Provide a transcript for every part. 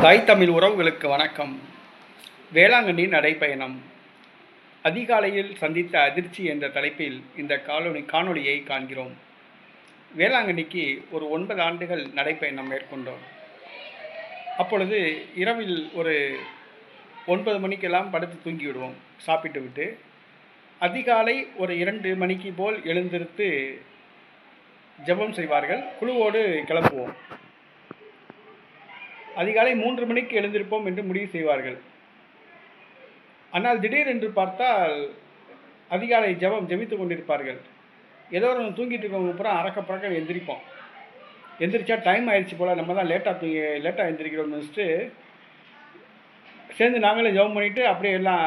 தாய் தமிழ் உறவுகளுக்கு வணக்கம். வேளாங்கண்ணி நடைப்பயணம் அதிகாலையில் சந்தித்த அதிர்ச்சி என்ற தலைப்பில் இந்த காலொலி காணொளியை காண்கிறோம். வேளாங்கண்ணிக்கு ஒரு ஒன்பது ஆண்டுகள் நடைப்பயணம் மேற்கொண்டோம். அப்பொழுது இரவில் ஒரு ஒன்பது மணிக்கெல்லாம் படுத்து தூங்கிவிடுவோம் சாப்பிட்டு விட்டு. அதிகாலை ஒரு இரண்டு மணிக்கு போல் எழுந்திருத்து ஜெபம் செய்வார்கள். குழுவோடு கிளம்புவோம். அதிகாலை மூன்று மணிக்கு எழுந்திருப்போம் என்று முடிவு செய்வார்கள். ஆனால் திடீரென்று பார்த்தால் அதிகாலை ஜெபம் ஜபித்து கொண்டிருப்பார்கள். ஏதோ ஒரு தூங்கிட்டு இருக்கவங்க அப்புறம் அறக்க பறக்க எந்திரிப்போம். எந்திரிச்சா டைம் ஆயிடுச்சு போல் நம்ம தான் லேட்டாக தூங்கி லேட்டாக எந்திரிக்கிறோம்னு நினச்சிட்டு சேர்ந்து நாங்களே ஜெபம் பண்ணிவிட்டு அப்படியே எல்லாம்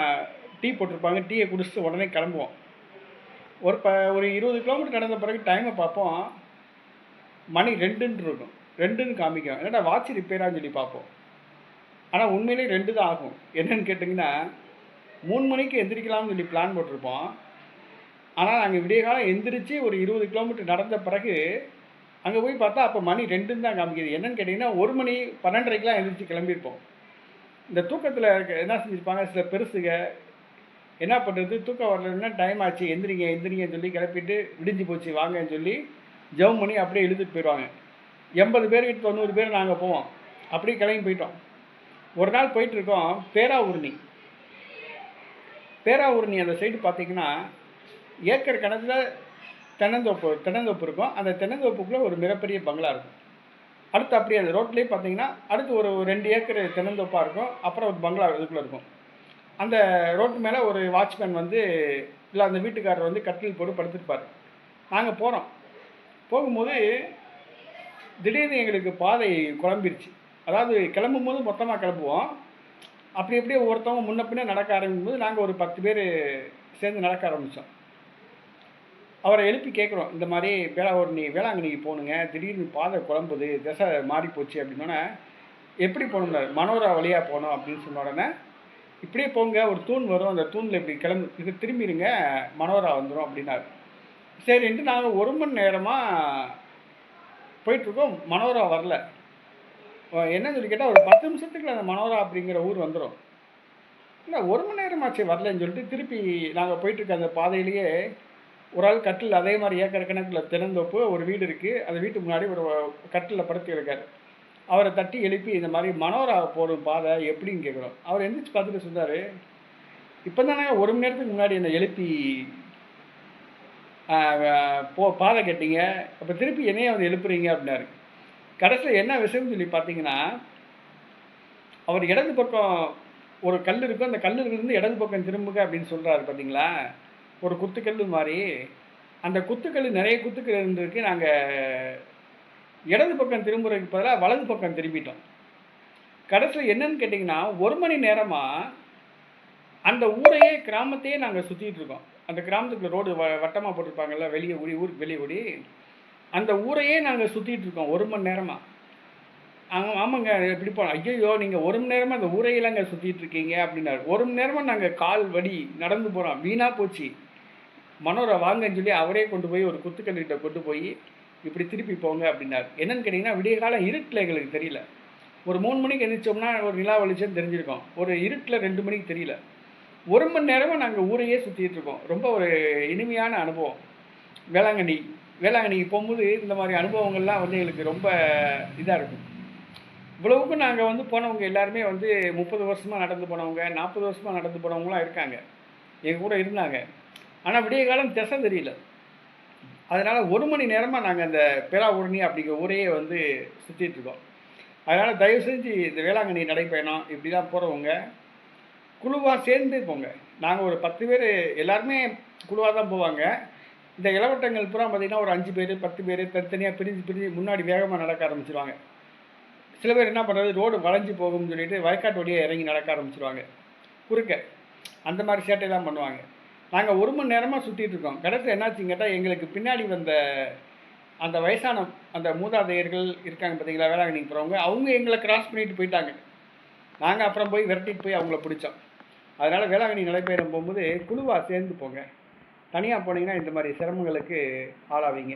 டீ போட்டிருப்பாங்க. டீயை குடிச்சிட்டு உடனே கிளம்புவோம். ஒரு ப ஒரு இருபது கிலோமீட்டர் நடந்த பிறகு டைமை பார்ப்போம். மணி ரெண்டுன்னு இருக்கும். ரெண்டுன்னு காமிக்கும். என்னடா வாட்ச் ரிப்பேரான்னு சொல்லி பார்ப்போம். ஆனால் உண்மையிலேயே ரெண்டு தான் ஆகும். என்னன்னு கேட்டிங்கன்னா மூணு மணிக்கு எந்திரிக்கலாம்னு சொல்லி பிளான் போட்டிருப்போம். ஆனால் நாங்கள் விடிய காலம் எந்திரிச்சு ஒரு இருபது கிலோமீட்டர் நடந்த பிறகு அங்கே போய் பார்த்தா அப்போ மணி ரெண்டுன்னு தான் காமிக்குது. என்னன்னு கேட்டிங்கன்னா ஒரு மணி பன்னெண்டரைக்கெலாம் எழுந்திரிச்சு கிளம்பியிருப்போம். இந்த தூக்கத்தில் என்ன செஞ்சுருப்பாங்க சில பெருசுக என்ன பண்ணுறது தூக்கம் வரலன்னா டைம் ஆச்சு எந்திரிங்க எந்திரிங்கன்னு சொல்லி கிளப்பிட்டு விடிஞ்சு போச்சு வாங்கன்னு சொல்லி ஜெபம் பண்ணி அப்படியே இழுத்துட்டு போயிடுவாங்க. எண்பது பேர்கிட்ட தொண்ணூறு பேர் நாங்கள் போவோம். அப்படியே கிளம்பி போயிட்டோம். ஒரு நாள் போயிட்டுருக்கோம் பேராவூர்ணி. பேராவூர்ணி அந்த சைடு பார்த்தீங்கன்னா ஏக்கர் கணக்கில் தென்னந்தோப்பு தென்னந்தோப்பு இருக்கும். அந்த தென்னந்தோப்புக்குள்ளே ஒரு மிகப்பெரிய பங்களா இருக்கும். அடுத்து அப்படியே அந்த ரோட்லேயே பார்த்தீங்கன்னா அடுத்து ஒரு ரெண்டு ஏக்கர் தென்னந்தோப்பாக இருக்கும். அப்புறம் ஒரு பங்களா இதுக்குள்ளே இருக்கும். அந்த ரோட்டு மேலே ஒரு வாட்ச்மேன் வந்து இல்லை அந்த வீட்டுக்காரர் வந்து கட்டில் போட்டு படுத்துருப்பார். நாங்கள் போகிறோம் போகும்போது திடீர்னு எங்களுக்கு பாதை குழம்பிருச்சு. அதாவது கிளம்பும் போது மொத்தமாக கிளம்புவோம். அப்படி அப்படியே ஒவ்வொருத்தவங்க முன்ன பின்ன நடக்க ஆரம்பிக்கும் போது நாங்கள் ஒரு பத்து பேர் சேர்ந்து நடக்க ஆரம்பித்தோம் அவரை எழுப்பி கேட்குறோம் இந்த மாதிரி வேளாங்கண்ணி வேளாங்கண்ணிக்கு போகணுங்க திடீர்னு பாதை குழம்புது திசை மாறி போச்சு அப்படின்னோடனே எப்படி போகணும்னாரு மனோரா வழியாக போகணும் அப்படின்னு சொன்ன உடனே இப்படியே போங்க ஒரு தூண் வரும் அந்த தூணில் இப்படி கிளம்பு இது திரும்பிடுங்க மனோரா வந்துடும் அப்படின்னாரு. சரின்ட்டு நாங்கள் ஒரு மணி நேரமாக போயிட்டுருக்கோம் மனோரா வரல. என்னன்னு என்ன சொல்லி கேட்டால் ஒரு பத்து நிமிஷத்துக்குள்ள அந்த மனோரா அப்படிங்கிற ஊர் வந்துடும் இல்லை ஒரு மணி நேரமாச்சு வரலன்னு சொல்லிட்டு திருப்பி நாங்கள் போயிட்டுருக்க அந்த பாதையிலேயே ஒரு ஆள் கட்டில் அதே மாதிரி ஏக்கர் கணக்கில் திறந்தோப்பு ஒரு வீடு இருக்குது அந்த வீட்டுக்கு முன்னாடி ஒரு கட்டில் படுத்து இருக்கார். அவரை தட்டி எழுப்பி இந்த மாதிரி மனோரா போடும் பாதை எப்படின்னு கேட்குறோம் அவர் எந்திரிச்சு பார்த்துட்டு சொன்னார் இப்போ தானே ஒரு மணி நேரத்துக்கு முன்னாடி என்னை எழுப்பி போ பாதை கட்டிங்க. அப்போ திருப்பி என்னையே வந்து எழுப்புறீங்க அப்படின்னாரு. கடைசியில் என்ன விஷயம்னு சொல்லி பார்த்தீங்கன்னா அவர் இடது பக்கம் ஒரு கல் இருக்கும். அந்த கல்லிருந்து இடது பக்கம் திரும்புங்க அப்படின்னு சொல்கிறாரு பார்த்தீங்களா? ஒரு குத்துக்கல் மாதிரி. அந்த குத்துக்கல் நிறைய குத்துக்கள் இருந்திருக்கு. நாங்கள் இடது பக்கம் திரும்புறதுக்கு பதிலாக வலது பக்கம் திரும்பிட்டோம். கடைசியில் என்னன்னு கேட்டிங்கன்னா ஒரு மணி நேரமாக அந்த ஊரையே கிராமத்தையே நாங்கள் சுற்றிட்டு இருக்கோம். அந்த கிராமத்துக்குள்ள ரோடு வ வட்டமாக போட்டிருப்பாங்கல்ல வெளியே ஊடி ஊருக்கு வெளியே ஊடி அந்த ஊரையே நாங்கள் சுற்றிட்டு இருக்கோம் ஒரு மணி நேரமாக ஆமாம் ஆமாங்க எப்படி போனோம் ஐயோ நீங்கள் ஒரு மணி நேரமாக அந்த ஊரையிலங்க சுற்றிட்டு இருக்கீங்க அப்படின்னாரு. ஒரு மணி நேரமாக நாங்கள் கால் வடி நடந்து போகிறோம் வீணாக போச்சு. மனோரை வாங்கன்னு சொல்லி அவரே கொண்டு போய் ஒரு குத்துக்கல்கிட்ட கொண்டு போய் இப்படி திருப்பி போங்க அப்படின்னாரு. என்னன்னு கேட்டிங்கன்னா விடிய காலம் இருட்டில் எங்களுக்கு தெரியல. ஒரு மூணு மணிக்கு எழுந்திரிச்சோம்னா ஒரு நிலா வெளிச்சம் தெரிஞ்சிருக்கோம். ஒரு இருட்டில் ரெண்டு மணிக்கு தெரியல. ஒரு மணி நேரமாக நாங்கள் ஊரையே சுற்றிட்டு இருக்கோம். ரொம்ப ஒரு இனிமையான அனுபவம். வேளாங்கண்ணி. வேளாங்கண்ணிக்கு போகும்போது இந்த மாதிரி அனுபவங்கள்லாம் வந்து எங்களுக்கு ரொம்ப இதாக இருக்கும். இவ்வளவுக்கும் நாங்கள் வந்து போனவங்க எல்லாருமே வந்து முப்பது வருஷமாக நடந்து போனவங்க நாற்பது வருஷமாக நடந்து போனவங்களாம் இருக்காங்க. எங்கள் கூட இருந்தாங்க. ஆனால் விடிய காலம் திசை தெரியல. அதனால் ஒரு மணி நேரமாக நாங்கள் அந்த பேராவூரணி அப்படிங்கிற ஊரையே வந்து சுற்றிட்டு இருக்கோம். அதனால் தயவு செஞ்சு இந்த வேளாங்கண்ணி நடைப்பயணம் இப்படி தான் போகிறவங்க குழுவாக சேர்ந்து போங்க. நாங்கள் ஒரு பத்து பேர் எல்லாருமே குழுவாக தான் போவாங்க. இந்த இளவட்டங்கள் பூரா பார்த்திங்கன்னா ஒரு அஞ்சு பேர் பத்து பேர் தனித்தனியாக பிரிஞ்சு பிரிஞ்சு முன்னாடி வேகமாக நடக்க ஆரம்பிச்சிருவாங்க. சில பேர் என்ன பண்ணுறது ரோடு வளைஞ்சு போகும்னு சொல்லிட்டு வயக்காட்டு வழியாக இறங்கி நடக்க ஆரம்பிச்சிருவாங்க. குறுக்க. அந்த மாதிரி சேட்டையெல்லாம் பண்ணுவாங்க. நாங்கள் ஒரு மணி நேரமாக சுற்றிட்டு இருக்கோம். கடைசியில் என்னாச்சுன்னு கேட்டால் எங்களுக்கு பின்னாடி வந்த அந்த வயசான அந்த மூதாதையர்கள் இருக்காங்க பார்த்தீங்களா வேளாங்கண்ணிக்கு போகிறவங்க அவங்க எங்களை கிராஸ் பண்ணிட்டு போயிட்டாங்க. நாங்கள் அப்புறம் போய் விரட்டிட்டு போய் அவங்கள பிடிச்சோம். அதனால் வேளாங்கண்ணி நடைபயணம் போகும்போது குழுவாக சேர்ந்து போங்க. தனியாக போனீங்கன்னா இந்த மாதிரி சிரமங்களுக்கு ஆளாவீங்க.